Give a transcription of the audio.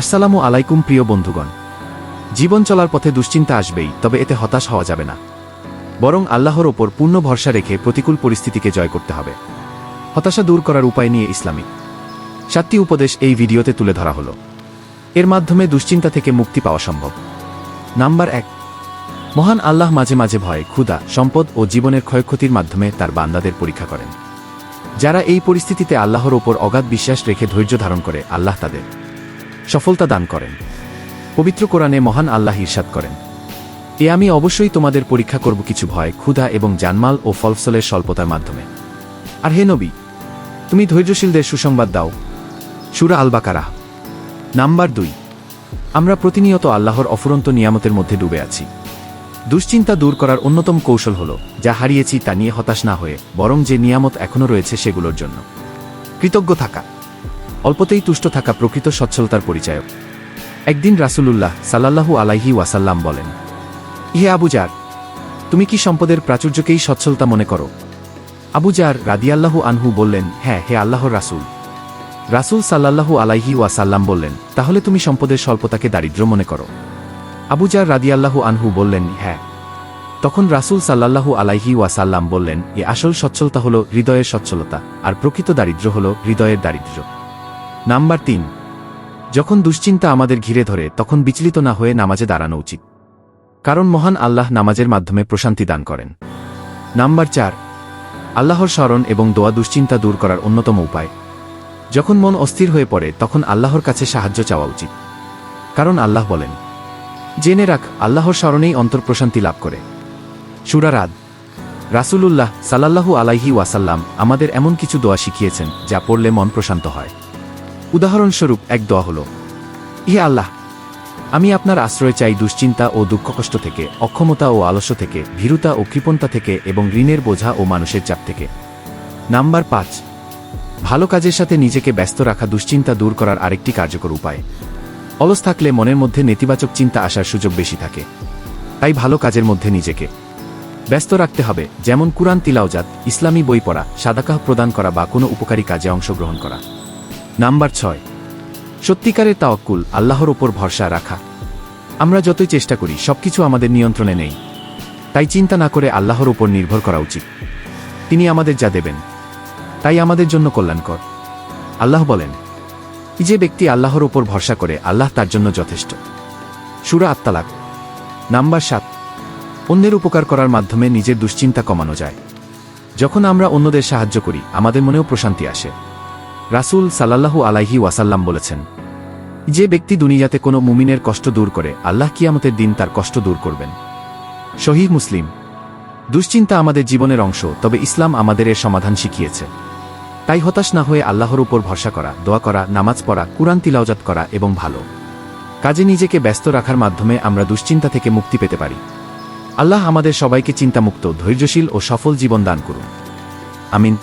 আসসালামু আলাইকুম প্রিয় বন্ধুগণ। জীবন চলার পথে দুশ্চিন্তা আসবেই, তবে এতে হতাশ হওয়া যাবে না। বরং আল্লাহর ওপর পূর্ণ ভরসা রেখে প্রতিকূল পরিস্থিতিকে জয় করতে হবে। হতাশা দূর করার উপায় নিয়ে ইসলামিক সাতটি উপদেশ এই ভিডিওতে তুলে ধরা হলো। এর মাধ্যমে দুশ্চিন্তা থেকে মুক্তি পাওয়া সম্ভব। নাম্বার এক, মহান আল্লাহ মাঝে মাঝে ভয় ক্ষুধা, সম্পদ ও জীবনের ক্ষয়ক্ষতির মাধ্যমে তার বান্দাদের পরীক্ষা করেন। যারা এই পরিস্থিতিতে আল্লাহর ওপর অগাধ বিশ্বাস রেখে ধৈর্য ধারণ করে, আল্লাহ তাদের। সফলতা দান করেন। পবিত্র কোরআনে মহান আল্লাহ ইরশাদ করেন। এ আমি অবশ্যই তোমাদের পরীক্ষা করব কিছু ভয়, ক্ষুধা এবং জানমাল ও ফলফসলের স্বল্পতার মাধ্যমে। আর হে নবী, তুমি ধৈর্যশীলদের সুসংবাদ দাও। সুরা আল বাকারা নাম্বার দুই। আমরা প্রতিনিয়ত আল্লাহর অফুরন্ত নিয়ামতের মধ্যে ডুবে আছি। দুশ্চিন্তা দূর করার অন্যতম কৌশল হল, যা হারিয়েছি তা নিয়ে হতাশ না হয়ে, বরং যে নিয়ামত এখনও রয়েছে সেগুলোর জন্য। কৃতজ্ঞ থাকা। অল্পতেই তুষ্ট থাকা প্রকৃত সচ্ছলতার পরিচায়ক। একদিন রাসূলুল্লাহ সাল্লাল্লাহু আলাইহি ওয়াসাল্লাম বলেন ইহে আবুজার তুমি কি সম্পদের প্রাচুর্যকেই সচ্ছলতা মনে করো? আবুজার রাদিয়াল্লাহু আনহু বললেন হ্যাঁ হে আল্লাহর রাসূল। রাসূল সাল্লাল্লাহু আলাইহি ওয়াসাল্লাম বললেন, তাহলে তুমি সম্পদের স্বল্পতাকে দারিদ্র্য মনে করো। আবুজার রাদিয়াল্লাহু আনহু বললেন হ্যাঁ। তখন রাসূল সাল্লাল্লাহু আলাইহি ওয়াসাল্লাম বললেন, এ আসল সচ্ছলতা হল হৃদয়ের সচ্ছলতা, আর প্রকৃত দারিদ্র্য হল হৃদয়ের দারিদ্র্য। নাম্বার তিন। যখন দুশ্চিন্তা আমাদের ঘিরে ধরে, তখন বিচলিত না হয়ে নামাজে দাঁড়ানো উচিত। কারণ মহান আল্লাহ নামাজের মাধ্যমে প্রশান্তি দান করেন। নাম্বার চার। আল্লাহর স্মরণ এবং দোয়া দুশ্চিন্তা দূর করার অন্যতম উপায়। যখন মন অস্থির হয়ে পড়ে, তখন আল্লাহর কাছে সাহায্য চাওয়া উচিত। কারণ আল্লাহ বলেন, জেনে রাখ, আল্লাহর স্মরণেই অন্তর প্রশান্তি লাভ করে। সুরারাদ রাসূলুল্লাহ সাল্লাল্লাহু আলাইহি ওয়াসাল্লাম আমাদের এমন কিছু দোয়া শিখিয়েছেন, যা পড়লে মন প্রশান্ত হয়। উদাহরণস্বরূপ, এক দোয়া হল ইহে আল্লাহ, আমি আপনার আশ্রয় চাই দুশ্চিন্তা ও দুঃখকষ্ট থেকে, অক্ষমতা ও আলস্য থেকে, ভীরুতা ও কৃপণতা থেকে এবং ঋণের বোঝা ও মানুষের চাপ থেকে। নাম্বার পাঁচ, ভালো কাজের সাথে নিজেকে ব্যস্ত রাখা দুশ্চিন্তা দূর করার আরেকটি কার্যকর উপায়। অলস থাকলে মনের মধ্যে নেতিবাচক চিন্তা আসার সুযোগ বেশি থাকে। তাই ভালো কাজের মধ্যে নিজেকে ব্যস্ত রাখতে হবে, যেমন কুরআন তিলাওজাত ইসলামী বই পড়া, সাদাকাহ প্রদান করা বা কোনো উপকারী কাজে অংশগ্রহণ করা। নাম্বার ছয় সত্যিকারের তাওয়াক্কুল আল্লাহর ওপর ভরসা রাখা। আমরা যতই চেষ্টা করি, সবকিছু আমাদের নিয়ন্ত্রণে নেই। তাই চিন্তা না করে আল্লাহর ওপর নির্ভর করা উচিত। তিনি আমাদের যা দেবেন, তাই আমাদের জন্য কল্যাণকর। আল্লাহ বলেন, যে ব্যক্তি আল্লাহর ওপর ভরসা করে, আল্লাহ তার জন্য যথেষ্ট। সুরা আত্মালাক নাম্বার সাত, অন্যের উপকার করার মাধ্যমে নিজের দুশ্চিন্তা কমানো যায়। যখন আমরা অন্যদের সাহায্য করি, আমাদের মনেও প্রশান্তি আসে। রাসূল সাল্লাল্লাহু আলাইহি ওয়াসাল্লাম বলেছেন, যে ব্যক্তি দুনিয়াতে কোনো মুমিনের কষ্ট দূর করে, আল্লাহ কিয়ামতের দিন তার কষ্ট দূর করবেন। শহীদ মুসলিম, দুশ্চিন্তা আমাদের জীবনের অংশ, তবে ইসলাম আমাদের এর সমাধান শিখিয়েছে। তাই হতাশ না হয়ে আল্লাহর উপর ভরসা করা, দোয়া করা, নামাজ পড়া, কুরআন তিলাওজাত করা এবং ভালো। কাজে নিজেকে ব্যস্ত রাখার মাধ্যমে আমরা দুশ্চিন্তা থেকে মুক্তি পেতে পারি। আল্লাহ আমাদের সবাইকে চিন্তামুক্ত, ধৈর্যশীল ও সফল জীবন দান করুন। আমিন।